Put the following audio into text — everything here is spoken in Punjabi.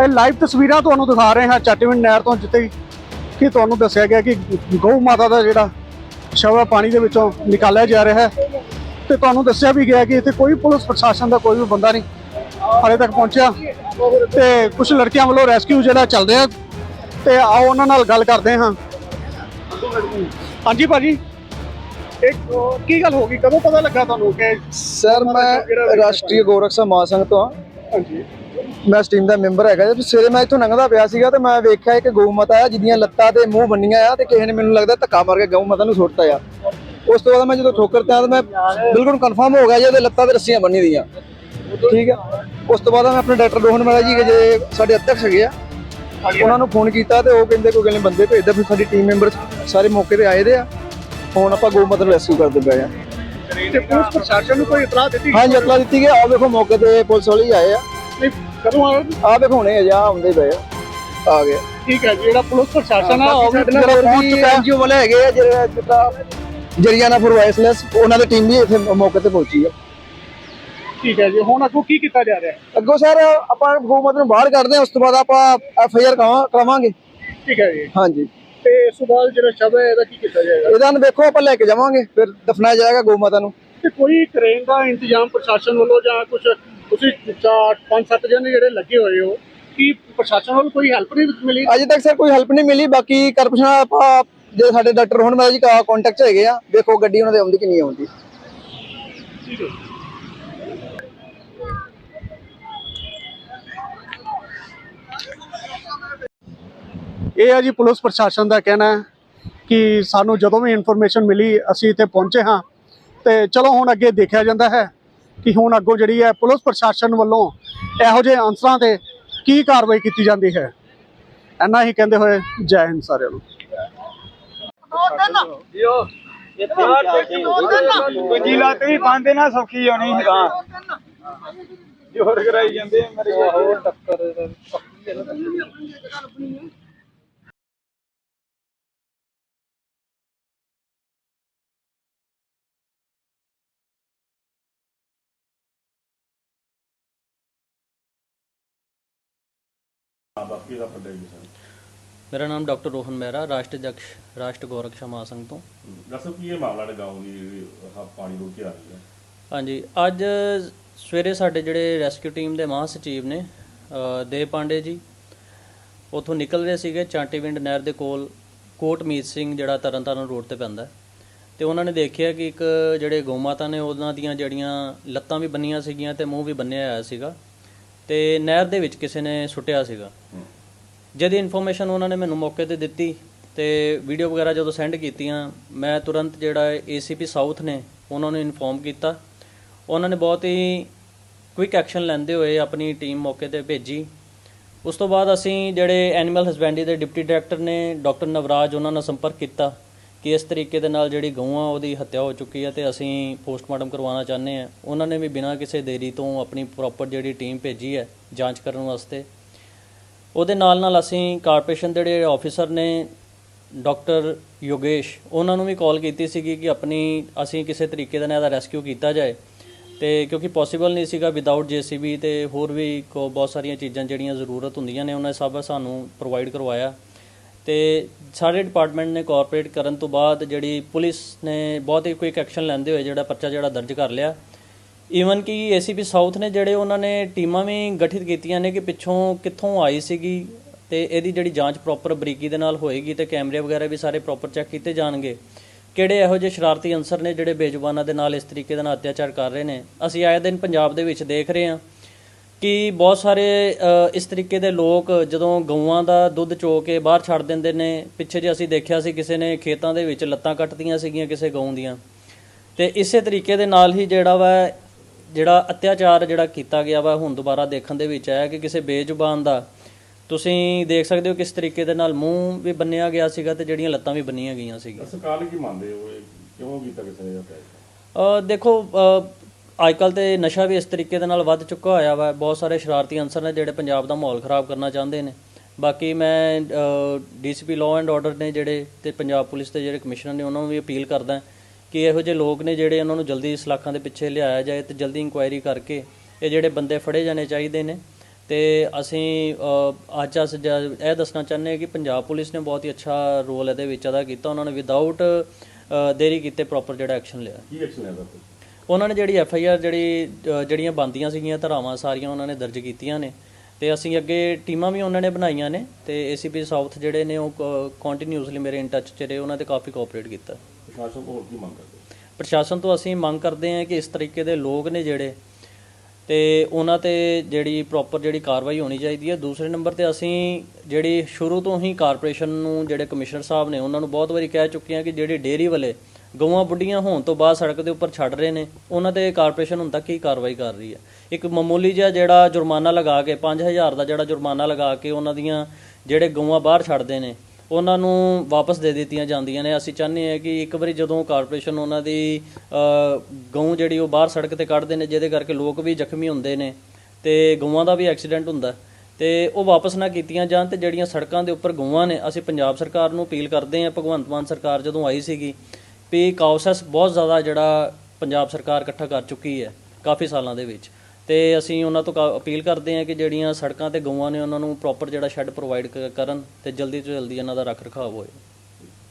ਇਹ ਲਾਈਵ ਤਸਵੀਰਾਂ ਤੁਹਾਨੂੰ ਦਿਖਾ ਰਹੇ ਹਾਂ ਚੱਟਵਿੰਡ ਨਹਿਰ ਤੋਂ ਜਿੱਥੇ ਕਿ ਤੁਹਾਨੂੰ ਦੱਸਿਆ ਗਿਆ ਕਿ ਗਊ ਮਾਤਾ ਦਾ ਜਿਹੜਾ ਸ਼ਵ ਪਾਣੀ ਦੇ ਵਿੱਚੋਂ ਨਿਕਾਲਿਆ ਜਾ ਰਿਹਾ ਹੈ। ਤੇ ਤੁਹਾਨੂੰ ਦੱਸਿਆ ਵੀ ਗਿਆ ਕਿ ਇੱਥੇ ਕੋਈ ਪੁਲਿਸ ਪ੍ਰਸ਼ਾਸਨ ਦਾ ਕੋਈ ਵੀ ਬੰਦਾ ਨਹੀਂ ਹਾਲੇ ਤੱਕ ਪਹੁੰਚਿਆ। ਤੇ ਕੁਝ ਲੜਕੀਆਂ ਵੱਲੋਂ ਰੈਸਕਿਊ ਜਿਹੜਾ ਚੱਲ ਰਿਹਾ ਤੇ ਆਓ ਉਹਨਾਂ ਨਾਲ ਗੱਲ ਕਰਦੇ ਹਾਂ। ਹਾਂਜੀ ਭਾਜੀ ਇੱਕ ਕੀ ਗੱਲ ਹੋ ਗਈ? ਕਦੋਂ ਪਤਾ ਲੱਗਾ ਤੁਹਾਨੂੰ ਕਿ ਸਰ ਮੈਂ ਰਾਸ਼ਟਰੀ ਗੋਰਖ ਮਹਾਸੰਘ ਤੋਂ ਹਾਂ। ਹਾਂਜੀ। ਮੈਂ ਇਸ ਟੀਮ ਦਾ ਮੈਂਬਰ ਹੈਗਾ ਜਦ ਸਵੇਰੇ ਮੈਂ ਇੱਥੋਂ ਲੰਘਦਾ ਪਿਆ ਸੀਗਾ ਤੇ ਮੈਂ ਵੇਖਿਆ ਇੱਕ ਗਊ ਮਾਤਾ ਆ ਜਿਹਦੀਆਂ ਲੱਤਾਂ ਤੇ ਮੂੰਹ ਬੰਨੀਆਂ ਆ ਤੇ ਕਿਸੇ ਨੇ ਮੈਨੂੰ ਲੱਗਦਾ ਧੱਕਾ ਮਾਰ ਕੇ ਗਊ ਮਾਤਾ ਨੂੰ ਸੁੱਟਤਾ ਆ। ਉਸ ਤੋਂ ਬਾਅਦ ਮੈਂ ਜਦੋਂ ਠੋਕਰ ਤੇ ਆਇਆ ਤਾਂ ਮੈਂ ਬਿਲਕੁਲ ਕਨਫਰਮ ਹੋ ਗਿਆ ਜੀ ਉਹਦੇ ਲੱਤਾਂ ਤੇ ਰੱਸੀਆਂ ਬੰਨੀ ਦੀਆਂ ਠੀਕ ਹੈ ਉਸ ਤੋਂ ਬਾਅਦ ਮੈਂ ਆਪਣੇ ਡਾਕਟਰ ਰੋਹਨ ਮਹਾਰਾਜ ਜੀ ਜੇ ਸਾਡੇ ਅਧਿਕਸ਼ ਹੈਗੇ ਆ ਉਹਨਾਂ ਨੂੰ ਫੋਨ ਕੀਤਾ ਤੇ ਉਹ ਕਹਿੰਦੇ ਕੋਈ ਗੱਲ ਨਹੀਂ ਬੰਦੇ ਭੇਜਦਾ ਫਿਰ ਸਾਡੀ ਟੀਮ ਮੈਂਬਰ ਸਾਰੇ ਮੌਕੇ ਤੇ ਆਏ ਦੇ ਆ। ਹੁਣ ਆਪਾਂ ਗਊ ਮਾਤਾ ਨੂੰ ਰੈਸਕਿਊ ਕਰਦੇ ਪਏ ਆ। ਤੇ ਪੁਲਿਸ ਪ੍ਰਸ਼ਾਸਨ ਨੂੰ ਕੋਈ ਇਤਲਾਹ ਦਿੱਤੀ ਹਾਂਜੀ ਇਤਲਾ ਦਿੱਤੀ ਗਈ ਆ। ਵੇਖੋ ਮੌਕੇ ਤੇ ਪੁਲਿਸ ਵਾਲੇ ਹੀ ਆਏ ਆ। ਨਹੀਂ ਕਦੋਂ ਆ ਆ ਵੇਖੋ ਹੁਣੇ ਅਜਾ ਆਉਂਦੇ ਪਏ ਆ। ਆ ਗਏ। ਠੀਕ ਹੈ ਜੀ, ਜਿਹੜਾ ਪੁਲਿਸ ਪ੍ਰਸ਼ਾਸਨ ਆ ਉਹ ਵੀ ਸਾਡੇ ਨਾਲ ਜਿਹੜਾ ਹੋਰ ਪਹੁੰਚ ਵੀ ਚੁੱਕਾ ਹੈ। ਐਨਜੀਓ ਵਾਲੇ ਹੈਗੇ ਆ ਜਿਹੜੇ ਜਿੱਦਾਂ ਜਰੀਆਨਾ ਫॉर ਵਾਇਸਲੈਸ ਉਹਨਾਂ ਦੀ ਟੀਮ ਵੀ ਇੱਥੇ ਮੌਕੇ ਤੇ ਪਹੁੰਚੀ ਆ। ਠੀਕ ਹੈ ਜੀ ਹੁਣ ਅੱਗੋਂ ਕੀ ਕੀਤਾ ਜਾ ਰਿਹਾ? ਹੈ ਅੱਗੋਂ ਸਰ ਆਪਾਂ ਹਕੂਮਤ ਨੂੰ ਬਾਹਰ ਕੱਢਦੇ ਹਾਂ ਉਸ ਤੋਂ ਬਾਅਦ ਆਪਾਂ ਐਫ ਆਈ ਆਰ ਕਰਾਵਾਂਗੇ। ਠੀਕ ਹੈ ਜੀ। ਹਾਂਜੀ। ਤੇ ਇਸ ਤੋਂ ਬਾਅਦ ਜਿਹੜਾ ਸ਼ਬ ਹੈ ਇਹਦਾ ਕੀ ਕੀਤਾ ਜਾਏਗਾ? ਇਹਦਾ ਨੂੰ ਵੇਖੋ ਆਪਾਂ ਲੈ ਕੇ ਜਾਵਾਂਗੇ ਫਿਰ ਦਫਨਾਇਆ ਜਾਏਗਾ ਗਊ ਮਾਤਾ ਨੂੰ। ਤੇ ਕੋਈ ਕਰੇਨ ਦਾ ਇੰਤਜ਼ਾਮ ਪ੍ਰਸ਼ਾਸਨ ਵੱਲੋਂ ਜਾਂ ਕੁਝ ਤੁਸੀਂ ਚਾਰ ਪੰਜ ਸੱਤ ਜਣੇ ਜਿਹੜੇ ਲੱਗੇ ਹੋਏ ਹੋ ਕੀ ਪ੍ਰਸ਼ਾਸਨ ਵੱਲੋਂ ਕੋਈ ਹੈਲਪ ਨਹੀਂ ਮਿਲੀ? ਅਜੇ ਤੱਕ ਸਰ ਕੋਈ ਹੈਲਪ ਨਹੀਂ ਮਿਲੀ ਬਾਕੀ ਕਰਪਸ਼ਨ ਆਪਾਂ ਜੇ ਸਾਡੇ ਡਾਕਟਰ ਰੋਹਨ ਮਹਾਰਾਜ ਜੀ ਕੰਟੈਕਟ 'ਚ ਹੈਗੇ ਆ ਵੇਖੋ ਗੱਡੀ ਉਹਨਾਂ ਦੇ ਆਉਂਦੀ ਕਿ ਨਹੀਂ ਆਉਂਦੀ। ਠੀਕ ਹੈ ਇਹ ਹੈ ਜੀ ਪੁਲਿਸ ਪ੍ਰਸ਼ਾਸਨ ਦਾ ਕਹਿਣਾ ਹੈ ਕਿ ਸਾਨੂੰ ਜਦੋਂ ਵੀ ਇਨਫੋਰਮੇਸ਼ਨ ਮਿਲੀ ਅਸੀਂ ਇੱਥੇ ਪਹੁੰਚੇ ਹਾਂ। ਤੇ ਚਲੋ ਹੁਣ ਅੱਗੇ ਦੇਖਿਆ ਜਾਂਦਾ ਹੈ। ਕਿ ਹੁਣ ਅੱਗੋਂ ਜਿਹੜੀ ਹੈ ਪੁਲਿਸ ਪ੍ਰਸ਼ਾਸਨ ਵੱਲੋਂ ਇਹੋ ਜਿਹੇ ਅਨਸਰਾਂ ਤੇ ਕੀ ਕਾਰਵਾਈ ਕੀਤੀ ਜਾਂਦੀ ਹੈ? ਇੰਨਾ ਹੀ ਕਹਿੰਦੇ ਹੋਏ ਜੈ ਹਿੰਦ ਸਾਰਿਆਂ ਨੂੰ। ਵੀ ਸੌਖੀ ਹੋਣੀ ਸੀ ਤਾਂ ਜੋਰ ਕਰਾਈ ਜਾਂਦੇ ਮੇਰੇ ਹੋਰ ਟੱਕਰ। ਮੇਰਾ ਨਾਮ ਡਾਕਟਰ ਰੋਹਨ ਮਹਿਰਾ ਰਾਸ਼ਟਰੀ ਅਧਿਕਸ਼ ਰਾਸ਼ਟਰ ਗੋਰਖ ਮਹਾਸੰਘ ਤੋਂ। ਦੱਸੋ ਕੀ ਇਹ ਮਾਮਲਾ ਹੈ ਗਾਉਂ ਦੀ ਆਹ ਪਾਣੀ ਰੋਕ ਕੇ ਆ ਰਹੀ ਹੈ? ਹਾਂਜੀ ਅੱਜ ਸਵੇਰੇ ਸਾਡੇ ਜਿਹੜੇ ਰੈਸਕਿਊ ਟੀਮ ਦੇ ਮਹਾਸਚਿਵ ਨੇ ਅ, ਦੇਵ ਪਾਂਡੇ ਜੀ ਉਥੋਂ ਨਿਕਲ ਰਹੇ ਸੀਗੇ ਚਾਂਟੀਵਿੰਡ ਨਹਿਰ ਦੇ ਕੋਲ ਕੋਟਮੀਤ ਸਿੰਘ ਜਿਹੜਾ ਤਰਨਤਾਰਨ ਰੋਡ ਤੇ ਪੈਂਦਾ। ਤੇ ਉਹਨਾਂ ਨੇ ਦੇਖਿਆ ਕਿ ਇੱਕ ਜਿਹੜੇ ਗਊ ਮਾਤਾ ਨੇ ਉਹਨਾਂ ਦੀਆਂ ਜਿਹੜੀਆਂ ਲੱਤਾਂ ਵੀ ਬੰਨੀਆਂ ਸੀਗੀਆਂ ਤੇ ਮੂੰਹ ਵੀ ਬੰਨਿਆ ਹੋਇਆ ਸੀਗਾ। ਤੇ ਨਹਿਰ ਦੇ ਵਿੱਚ ਕਿਸੇ ਨੇ ਸੁੱਟਿਆ ਸੀਗਾ। ਜਦ ਇਨਫੋਰਮੇਸ਼ਨ ਉਹਨਾਂ ਨੇ ਮੈਨੂੰ ਮੌਕੇ ਤੇ ਦਿੱਤੀ ਤੇ ਵੀਡੀਓ ਵਗੈਰਾ ਜਦੋਂ ਸੈਂਡ ਕੀਤੀਆਂ, ਮੈਂ ਤੁਰੰਤ ਜਿਹੜਾ ਏਸੀਪੀ ਸਾਊਥ ਨੇ ਉਹਨਾਂ ਨੂੰ ਇਨਫੋਰਮ ਕੀਤਾ। ਉਹਨਾਂ ਨੇ ਬਹੁਤ ਹੀ ਕੁਇਕ ਐਕਸ਼ਨ ਲੈਂਦੇ ਹੋਏ ਆਪਣੀ ਟੀਮ ਮੌਕੇ ਤੇ ਭੇਜੀ। ਉਸ ਤੋਂ ਬਾਅਦ ਅਸੀਂ ਜਿਹੜੇ ਐਨੀਮਲ ਹਸਬੈਂਡਰੀ ਦੇ ਡਿਪਟੀ ਡਾਇਰੈਕਟਰ ਨੇ ਡਾਕਟਰ ਨਵਰਾਜ, ਉਹਨਾਂ ਨਾਲ ਸੰਪਰਕ ਕੀਤਾ। ਕਿ ਇਸ ਤਰੀਕੇ ਦੇ ਨਾਲ ਜਿਹੜੀ ਗਊਆਂ ਉਹਦੀ ਹੱਤਿਆ ਹੋ ਚੁੱਕੀ ਹੈ ਤੇ ਅਸੀਂ ਪੋਸਟਮਾਰਟਮ ਕਰਵਾਉਣਾ ਚਾਹੁੰਦੇ ਹਾਂ ਉਹਨਾਂ ਨੇ ਵੀ ਬਿਨਾਂ ਕਿਸੇ ਦੇਰੀ ਤੋਂ ਆਪਣੀ ਪ੍ਰੋਪਰ ਜਿਹੜੀ ਟੀਮ ਭੇਜੀ ਹੈ ਜਾਂਚ ਕਰਨ ਵਾਸਤੇ। ਉਹਦੇ ਨਾਲ ਨਾਲ ਅਸੀਂ ਕਾਰਪੋਰੇਸ਼ਨ ਦੇ ਜਿਹੜੇ ਆਫੀਸਰ ਨੇ ਡਾਕਟਰ ਯੋਗੇਸ਼, ਉਹਨਾਂ ਨੂੰ ਵੀ ਕਾਲ ਕੀਤੀ ਸੀਗੀ ਕਿ ਆਪਣੀ ਅਸੀਂ ਕਿਸੇ ਤਰੀਕੇ ਦੇ ਨਾਲ ਇਹਦਾ ਰੈਸਕਿਊ ਕੀਤਾ ਜਾਏ। ਤੇ ਕਿਉਂਕਿ ਪੋਸੀਬਲ ਨਹੀਂ ਸੀਗਾ ਵਿਦਆਊਟ ਜੀਸੀਬੀ ਤੇ ਹੋਰ ਵੀ ਕੋ ਬਹੁਤ ਸਾਰੀਆਂ ਚੀਜ਼ਾਂ ਜਿਹੜੀਆਂ ਜ਼ਰੂਰਤ ਹੁੰਦੀਆਂ ਨੇ, ਉਹਨਾਂ ਸਭ ਸਾਨੂੰ ਪ੍ਰੋਵਾਈਡ ਕਰਵਾਇਆ। ਤੇ ਸਾਰੇ ਡਿਪਾਰਟਮੈਂਟ ਨੇ ਕੋਆਪਰੇਟ ਕਰਨ ਤੋਂ ਬਾਅਦ ਜਿਹੜੀ ਪੁਲਿਸ ਨੇ ਬਹੁਤ ਹੀ ਕੁਇਕ ਐਕਸ਼ਨ ਲੈਂਦੇ ਹੋਏ ਜਿਹੜਾ ਪਰਚਾ ਜਿਹੜਾ ਦਰਜ ਕਰ ਲਿਆ। ਈਵਨ ਕਿ ਏਸੀਪੀ ਸਾਊਥ ਨੇ ਜਿਹੜੇ ਉਹਨਾਂ ਨੇ ਟੀਮਾਂ ਵੀ ਗਠਿਤ ਕੀਤੀਆਂ ਨੇ ਕਿ ਪਿੱਛੋਂ ਕਿੱਥੋਂ ਆਈ ਸੀਗੀ ਤੇ ਇਹਦੀ ਜਿਹੜੀ ਜਾਂਚ ਪ੍ਰੋਪਰ ਬਰੀਕੀ ਦੇ ਨਾਲ ਹੋਏਗੀ ਤੇ ਕੈਮਰੇ ਵਗੈਰਾ ਵੀ ਸਾਰੇ ਪ੍ਰੋਪਰ ਚੈੱਕ ਕੀਤੇ ਜਾਣਗੇ। ਕਿਹੜੇ ਇਹੋ ਜਿਹੇ ਸ਼ਰਾਰਤੀ ਅੰਸਰ ਨੇ ਜਿਹੜੇ ਬੇਜ਼ੁਬਾਨਾਂ ਦੇ ਨਾਲ ਇਸ ਤਰੀਕੇ ਦੇ ਨਾਲ ਅਤਿਆਚਾਰ ਕਰ ਰਹੇ ਨੇ? ਅਸੀਂ ਆਏ ਦਿਨ ਪੰਜਾਬ ਦੇ ਵਿੱਚ ਦੇਖ ਰਹੇ ਹਾਂ। ਕਿ ਬਹੁਤ ਸਾਰੇ ਇਸ ਤਰੀਕੇ ਦੇ ਲੋਕ ਜਦੋਂ ਗਊਆਂ ਦਾ ਦੁੱਧ ਚੋ ਕੇ ਬਾਹਰ ਛੱਡ ਦਿੰਦੇ ਨੇ ਪਿੱਛੇ ਜੇ ਅਸੀਂ ਦੇਖਿਆ ਸੀ ਕਿਸੇ ਨੇ ਖੇਤਾਂ ਦੇ ਵਿੱਚ ਲੱਤਾਂ ਕੱਟਦੀਆਂ ਸੀਗੀਆਂ ਕਿਸੇ ਗਊ ਦੀਆਂ। ਤੇ ਇਸੇ ਤਰੀਕੇ ਦੇ ਨਾਲ ਹੀ ਜਿਹੜਾ ਵਾ ਜਿਹੜਾ ਅਤਿਆਚਾਰ ਜਿਹੜਾ ਕੀਤਾ ਗਿਆ ਵਾ ਹੁਣ ਦੁਬਾਰਾ ਦੇਖਣ ਦੇ ਵਿੱਚ ਆਇਆ ਕਿ ਕਿਸੇ ਬੇਜ਼ੁਬਾਨ ਦਾ ਤੁਸੀਂ ਦੇਖ ਸਕਦੇ ਹੋ ਕਿਸ ਤਰੀਕੇ ਦੇ ਨਾਲ ਮੂੰਹ ਵੀ ਬੰਨਿਆ ਗਿਆ ਸੀਗਾ ਤੇ ਜਿਹੜੀਆਂ ਲੱਤਾਂ ਵੀ ਬੰਨੀਆਂ ਗਈਆਂ ਸੀਗੀਆਂ। ਸਰਕਾਰ ਕੀ ਮੰਨਦੇ ਹੋ? ਇਹ ਕਿਉਂ ਕੀਤਾ ਕਿਸੇ ਨੇ ਦੇਖੋ ਅੱਜ ਕੱਲ ਤੇ ਨਸ਼ਾ ਵੀ ਇਸ ਤਰੀਕੇ ਦੇ ਨਾਲ ਵੱਧ ਚੁੱਕਾ ਹੋਇਆ ਵਾ। ਬਹੁਤ ਸਾਰੇ ਸ਼ਰਾਰਤੀ ਅਨਸਰ ਨੇ ਜਿਹੜੇ ਪੰਜਾਬ ਦਾ ਮਾਹੌਲ ਖਰਾਬ ਕਰਨਾ ਚਾਹੁੰਦੇ ਨੇ। ਬਾਕੀ ਮੈਂ ਡੀਸੀਪੀ ਲਾਅ ਐਂਡ ਆਰਡਰ ਨੇ ਜਿਹੜੇ ਤੇ ਪੰਜਾਬ ਪੁਲਿਸ ਦੇ ਜਿਹੜੇ ਕਮਿਸ਼ਨਰ ਨੇ, ਉਹਨਾਂ ਨੂੰ ਵੀ ਅਪੀਲ ਕਰਦਾ ਕਿ ਇਹੋ ਜਿਹੇ ਲੋਕ ਨੇ ਜਿਹੜੇ ਉਹਨਾਂ ਨੂੰ ਜਲਦੀ ਸਲਾਖਾਂ ਦੇ ਪਿੱਛੇ ਲਿਆਇਆ ਜਾਏ ਤੇ ਜਲਦੀ ਇਨਕੁਆਇਰੀ ਕਰਕੇ ਇਹ ਜਿਹੜੇ ਬੰਦੇ ਫੜੇ ਜਾਣੇ ਚਾਹੀਦੇ ਨੇ। ਤੇ ਅਸੀਂ ਅੱਜ ਅਸ ਇਹ ਦੱਸਣਾ ਚਾਹੁੰਦੇ ਹਾਂ ਕਿ ਪੰਜਾਬ ਪੁਲਿਸ ਨੇ ਬਹੁਤ ਹੀ ਅੱਛਾ ਰੋਲ ਇਹਦੇ ਵਿੱਚ ਅਦਾ ਕੀਤਾ। ਉਹਨਾਂ ਨੇ ਵਿਦਆਊਟ ਦੇਰੀ ਕੀਤੇ ਪ੍ਰੋਪਰ ਜਿਹੜਾ ਐਕਸ਼ਨ ਲਿਆ। ਕੀ ਐਕਸ਼ਨ ਹੈ ਉਹਨਾਂ ਨੇ ਜਿਹੜੀ ਐਫ ਆਈ ਆਰ ਜਿਹੜੀ ਜਿਹੜੀਆਂ ਬੰਦੀਆਂ ਸੀਗੀਆਂ ਧਾਰਾਵਾਂ ਸਾਰੀਆਂ ਉਹਨਾਂ ਨੇ ਦਰਜ ਕੀਤੀਆਂ ਨੇ। ਤੇ ਅਸੀਂ ਅੱਗੇ ਟੀਮਾਂ ਵੀ ਉਹਨਾਂ ਨੇ ਬਣਾਈਆਂ ਨੇ ਤੇ ਏਸੀਪੀ ਸਾਊਥ ਜਿਹੜੇ ਨੇ ਉਹ ਕੰਟੀਨਿਊਸਲੀ ਮੇਰੇ ਇਨ ਟੱਚ ਚ ਰਹੇ ਉਹਨਾਂ ਤੇ ਕਾਫੀ ਕੋਆਪਰੇਟ ਕੀਤਾ। ਪ੍ਰਸ਼ਾਸਨ ਤੋਂ ਹੋਰ ਕੀ ਮੰਗ ਕਰਦੇ? ਪ੍ਰਸ਼ਾਸਨ ਤੋਂ ਅਸੀਂ ਮੰਗ ਕਰਦੇ ਹਾਂ ਕਿ ਇਸ ਤਰੀਕੇ ਦੇ ਲੋਕ ਨੇ ਜਿਹੜੇ ਤੇ ਉਹਨਾਂ ਤੇ ਜਿਹੜੀ ਪ੍ਰੋਪਰ ਜਿਹੜੀ ਕਾਰਵਾਈ ਹੋਣੀ ਚਾਹੀਦੀ ਹੈ। ਦੂਸਰੇ ਨੰਬਰ ਤੇ ਅਸੀਂ ਜਿਹੜੀ ਸ਼ੁਰੂ ਤੋਂ ਹੀ ਕਾਰਪੋਰੇਸ਼ਨ ਨੂੰ ਜਿਹੜੇ ਕਮਿਸ਼ਨਰ ਸਾਹਿਬ ਨੇ ਉਹਨਾਂ ਨੂੰ ਬਹੁਤ ਵਾਰੀ ਕਹਿ ਚੁੱਕੇ ਹਾਂ ਕਿ ਜਿਹੜੀ ਡੇਅਰੀ ਵਾਲੇ ਗਊਆਂ ਬੁੱਢੀਆਂ ਹੋਣ ਤੋਂ ਬਾਅਦ ਸੜਕ ਦੇ ਉੱਪਰ ਛੱਡ ਰਹੇ ਨੇ, ਉਹਨਾਂ ਤੇ ਕਾਰਪੋਰੇਸ਼ਨ ਹੁਣ ਤੱਕ ਕੀ ਕਾਰਵਾਈ ਕਰ ਰਹੀ ਹੈ? ਇੱਕ ਮਾਮੂਲੀ ਜਿਹਾ ਜਿਹੜਾ ਜੁਰਮਾਨਾ ਲਗਾ ਕੇ 5000 ਦਾ ਜਿਹੜਾ ਜੁਰਮਾਨਾ ਲਗਾ ਕੇ ਉਹਨਾਂ ਦੀਆਂ ਜਿਹੜੇ ਗਊਆਂ ਬਾਹਰ ਛੱਡਦੇ ਨੇ, ਉਹਨਾਂ ਨੂੰ ਵਾਪਸ ਦੇ ਦਿੱਤੀਆਂ ਜਾਂਦੀਆਂ ਨੇ। ਅਸੀਂ ਚਾਹੁੰਦੇ ਹਾਂ ਕਿ ਇੱਕ ਵਾਰੀ ਜਦੋਂ ਕਾਰਪੋਰੇਸ਼ਨ ਉਹਨਾਂ ਦੀ ਗਊ ਜਿਹੜੀ ਉਹ ਬਾਹਰ ਸੜਕ ਤੇ ਕੱਢਦੇ ਨੇ, ਜਿਹਦੇ ਕਰਕੇ ਲੋਕ ਵੀ ਜ਼ਖਮੀ ਹੁੰਦੇ ਨੇ ਤੇ ਗਊਆਂ ਦਾ ਵੀ ਐਕਸੀਡੈਂਟ ਹੁੰਦਾ, ਤੇ ਉਹ ਵਾਪਸ ਨਾ ਕੀਤੀਆਂ ਜਾਣ ਤੇ ਜਿਹੜੀਆਂ ਸੜਕਾਂ ਦੇ ਉੱਪਰ ਗਊਆਂ ਨੇ, ਅਸੀਂ ਪੰਜਾਬ ਸਰਕਾਰ ਨੂੰ ਅਪੀਲ ਕਰਦੇ ਹਾਂ, ਭਗਵੰਤ ਮਾਨ ਸਰਕਾਰ ਜਦੋਂ ਆਈ ਸੀਗੀ ਵੀ ਕਾਉਸਸ ਬਹੁਤ ਜ਼ਿਆਦਾ ਜਿਹੜਾ ਪੰਜਾਬ ਸਰਕਾਰ ਇਕੱਠਾ ਕਰ ਚੁੱਕੀ ਹੈ, ਕਾਫੀ ਸਾਲਾਂ ਦੇ ਵਿੱਚ। ਤੇ ਅਸੀਂ ਉਹਨਾਂ ਤੋਂ ਕਾ- ਅਪੀਲ ਕਰਦੇ ਹਾਂ ਕਿ ਜਿਹੜੀਆਂ ਸੜਕਾਂ ਤੇ ਗਊਆਂ ਨੇ ਉਹਨਾਂ ਨੂੰ ਪ੍ਰੋਪਰ ਜਿਹੜਾ ਸ਼ੈੱਡ ਪ੍ਰੋਵਾਈਡ ਕਰਨ ਤੇ ਜਲਦੀ ਤੋਂ ਜਲਦੀ ਇਹਨਾਂ ਦਾ ਰੱਖ ਰਖਾਵ ਹੋਵੇ